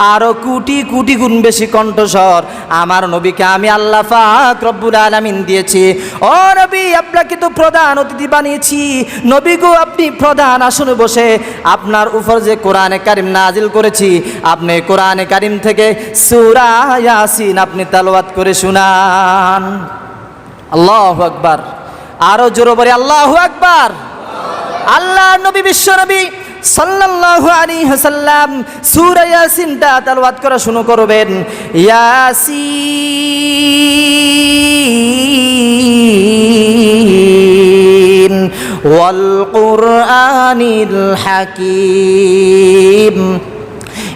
আরও কোটি কোটি গুণ বেশি কণ্ঠস্বর। আমার নবীকে আমি আল্লাহ পাক রব্বুল আলামিন দিয়েছি। ও নবী, আপনাকে তো প্রধান অতিথি বানিয়েছি। নবী গো, আপনি প্রধান আসনে বসে আপনার উপর যে কোরআনে কারিম নাজিল করেছি, আপনি কোরআনে কারিম থেকে সূরা ইয়াসিন আপনি তালাওয়াত করে শুনান। আল্লাহু আকবার। আরও জোরে বলে, আল্লাহু আকবার। আল্লাহ নবী, বিশ্ব নবী। সাল্লাল্লাহু আলাইহি ওয়াসাল্লাম সূরা ইয়াসিনটা তেলাওয়াত করা শুরু করবেন। ইয়াসিন ওয়াল কুরআনিল হাকীম।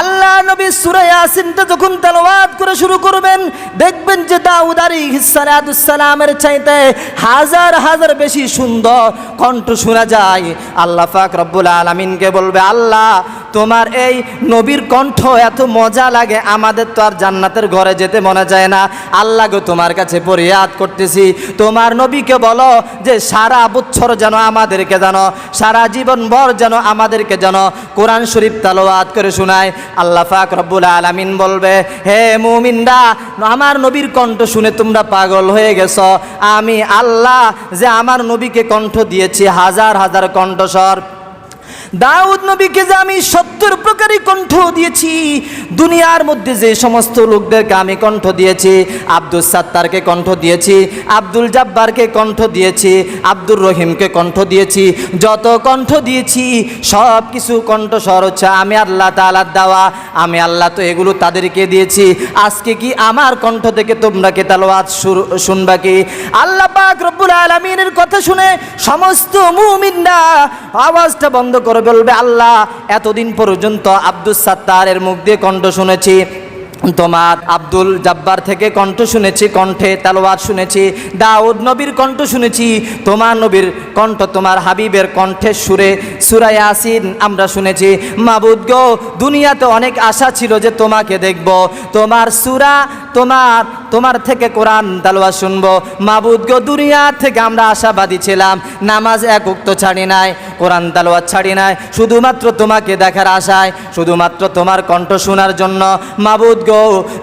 আল্লাহ নবী সূরা ইয়াসিনটা যখন তেলাওয়াত করে শুরু করবেন, দেখবেন যে দাউদ আলাইহিস সালামের চাইতে হাজার হাজার বেশি সুন্দর কণ্ঠ শোনা যায়। আল্লাহ পাক রব্বুল আলামিনকে বলবে, আল্লাহ তোমার এই নবীর কণ্ঠ এত মজা লাগে, আমাদের তো আর জান্নাতের ঘরে যেতে মনে যায় না। আল্লাহ গো, তোমার কাছে পরিয়াদ করতেছি। তোমার নবীকে বলো যে, সারা বছর যেন আমাদেরকে জানো, সারা জীবন ভর যেন আমাদেরকে জানো, কোরআন শরীফ তালোয়াত করে শোনায়। আল্লাহ পাক রব্বুল আলামিন বলবে, হে মুমিনরা, আমার নবীর কণ্ঠ শুনে তোমরা পাগল হয়ে গেছো। আমি আল্লাহ যে আমার নবীকে কণ্ঠ দিয়েছি, হাজার হাজার কণ্ঠস্বর। দাউদ নবীকে যে আমি সত্তর প্রকারই কণ্ঠ দিয়েছি, দুনিয়ার মধ্যে যে সমস্ত লোকদেরকে আমি কণ্ঠ দিয়েছি আব্দুল সাত্তারকে কণ্ঠ দিয়েছি, আব্দুল জাব্বারকে কণ্ঠ দিয়েছি, আব্দুর রহিমকে কণ্ঠ দিয়েছি, যত কণ্ঠ দিয়েছি, সব কিছু কণ্ঠস্বর হচ্ছে আমি আল্লাহ তালার দেওয়া, আমি আল্লাহ তো এগুলো তাদেরকে দিয়েছি। আজকে কি আমার কণ্ঠ থেকে তোমরা কে তালোয়াত শুনবা কি? আল্লাহ পাক রব্বুল আলমিনের কথা শুনে সমস্ত মুমিনরা আওয়াজটা বন্ধ করে বলবে আল্লাহ এতদিন পর্যন্ত আব্দুল সাত্তারের মুখ দিয়ে কণ্ঠ শুনেছি। তোমার আব্দুল জাব্বার থেকে কণ্ঠ শুনেছি, কণ্ঠে তালোয়ার শুনেছি, দাউদ নবীর কণ্ঠ শুনেছি, তোমার নবীর কণ্ঠ তোমার হাবিবের কণ্ঠের সুরে সুরায় আসিন আমরা শুনেছি। মাবুদ গো, দুনিয়াতে অনেক আশা ছিল যে তোমাকে দেখব। তোমার সুরা, তোমার তোমার থেকে কোরআন তালোয়া শুনব। মাবুদ গো, দুনিয়া থেকে আমরা আশাবাদী ছিলাম। নামাজ এক উক্ত ছাড়ি নাই, কোরআন তালোয়া ছাড়ি নাই। শুধুমাত্র তোমাকে দেখার আশায়, শুধুমাত্র তোমার কণ্ঠ শোনার জন্য। মাবুদ গো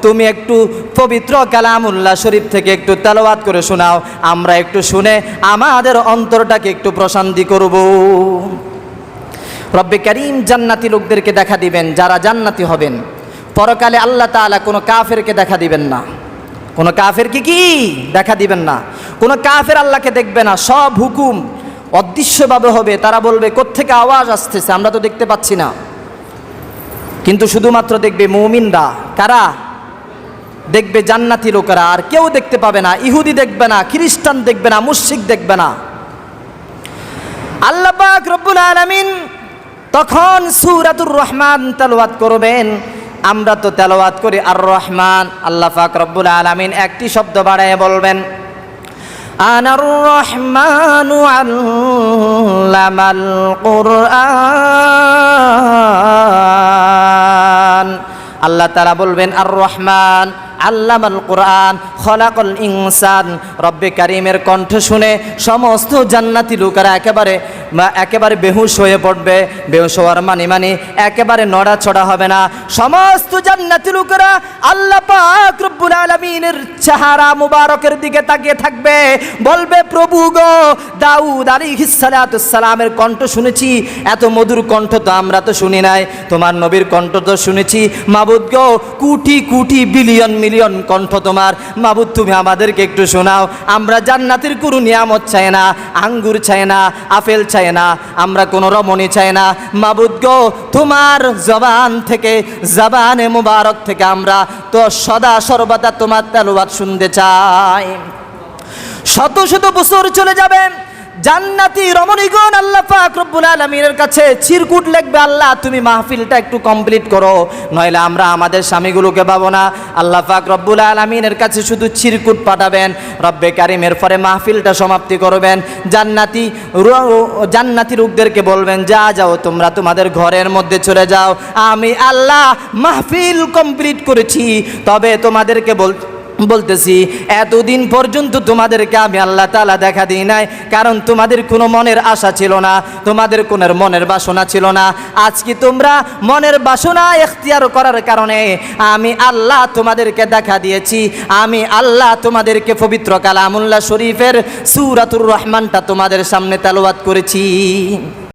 তুমি একটু পবিত্র কালামুল্লাহ শরীফ থেকে একটু তেলাওয়াত করে শোনাও, আমরা একটু শুনে আমাদের অন্তরটাকে একটু প্রশান্তি করব। রব্বে করিম জান্নাতি লোকদেরকে দেখা দিবেন, যারা জান্নাতি হবেন। পরকালে আল্লাহ তাআলা কোনো কাফেরকে দেখা দিবেন না। কোনো কাফেরকে কি? দেখা দিবেন না। কোনো কাফের আল্লাহকে দেখবে না, সব হুকুম অদৃশ্যভাবে হবে। তারা বলবে, কোত্থেকে আওয়াজ আসতেছে? আমরা তো দেখতে পাচ্ছি না। কিন্তু শুধুমাত্র দেখবে মৌমিনরা। কারা? দেখবে জান্নাতি লোকেরা। আর কেউ দেখতে পাবে না। ইহুদি দেখবে না, খ্রিস্টান দেখবে না মুশিক দেখবে না। আল্লাহ রব্বুল আলামিন তখন সূরাতুর রহমান তেলাওয়াত করবেন। আমরা তো তেলাওয়াত করি আর রহমান। আল্লাহ পাক রব্বুল আলামিন একটি শব্দ বাড়ায় বলবেন, আনার রহমানু আল্লামাল কুরআন। আল্লাহ তারা বলবেন আর রহমান আল্লামাল কোরআন, খলাকল ইনসান। রব্বে কারিমের কণ্ঠ শুনে সমস্ত জান্নাতি লোকেরা একেবারে মা- একেবারে বেহুশ হয়ে পড়বে, বেহুশ হওয়ার মানে মানে একেবারে নড়াচড়া হবে না। সমস্ত জান্নাতি লোকেরা আল্লাহ পাক রব্বুল আলামিনের চেহারা মুবারকের দিকে তাকিয়ে থাকবে। বলবে, প্রভু গো, দাউদ সালামের কণ্ঠ শুনেছি। এত মধুর কণ্ঠ তো আমরা তো শুনি নাই। তোমার নবীর কণ্ঠ তো শুনেছি। মাবুদ গো, কোটি কোটি বিলিয়ন মিলিয়ন কণ্ঠ তোমার। মাবুদ, তুমি আমাদেরকে একটু শোনাও। আমরা জান্নাতের কোনো নিয়ামত চাই না, আঙ্গুর চাই না, আপেল চাই না, আমরা কোনো রমণী চাই না। মাবুদ গো, তোমার জবান থেকে, জবানে মুবারক থেকে আমরা তো সদা সর্বদা তোমার তেলোয়াত শুনতে চাই। শত শত বছর চলে যাবে জান্নাতি রমণীগণ আল্লাহ পাক রব্বুল আলমিনের কাছে চিরকুট লিখবে, আল্লাহ, তুমি মাহফিলটা একটু কমপ্লিট করো, নইলে আমরা আমাদের স্বামীগুলোকে পাবো না। আল্লাহ পাক রব্বুল আলমিনের কাছে শুধু চিরকুট পাঠাবেন, রব্বে কারিমের পরে মাহফিলটা সমাপ্তি করবেন। জান্নাতি জান্নাতি রূপদেরকে বলবেন, যা যাও, তোমরা তোমাদের ঘরের মধ্যে চলে যাও। আমি, আল্লাহ, মাহফিল কমপ্লিট করেছি। তবে তোমাদেরকে বল বলতেছি, এতদিন পর্যন্ত তোমাদেরকে আমি আল্লাহ তালা দেখা দিই নাই, কারণ তোমাদের কোনো মনের আশা ছিল না, তোমাদের কোনো মনের বাসনা ছিল না। আজকে তোমরা মনের বাসনা এখতিয়ার করার কারণে আমি আল্লাহ তোমাদেরকে দেখা দিয়েছি। আমি আল্লাহ তোমাদেরকে পবিত্র কালামুল্লাহ শরীফের সুরাতুর রহমানটা তোমাদের সামনে তেলাওয়াত করেছি।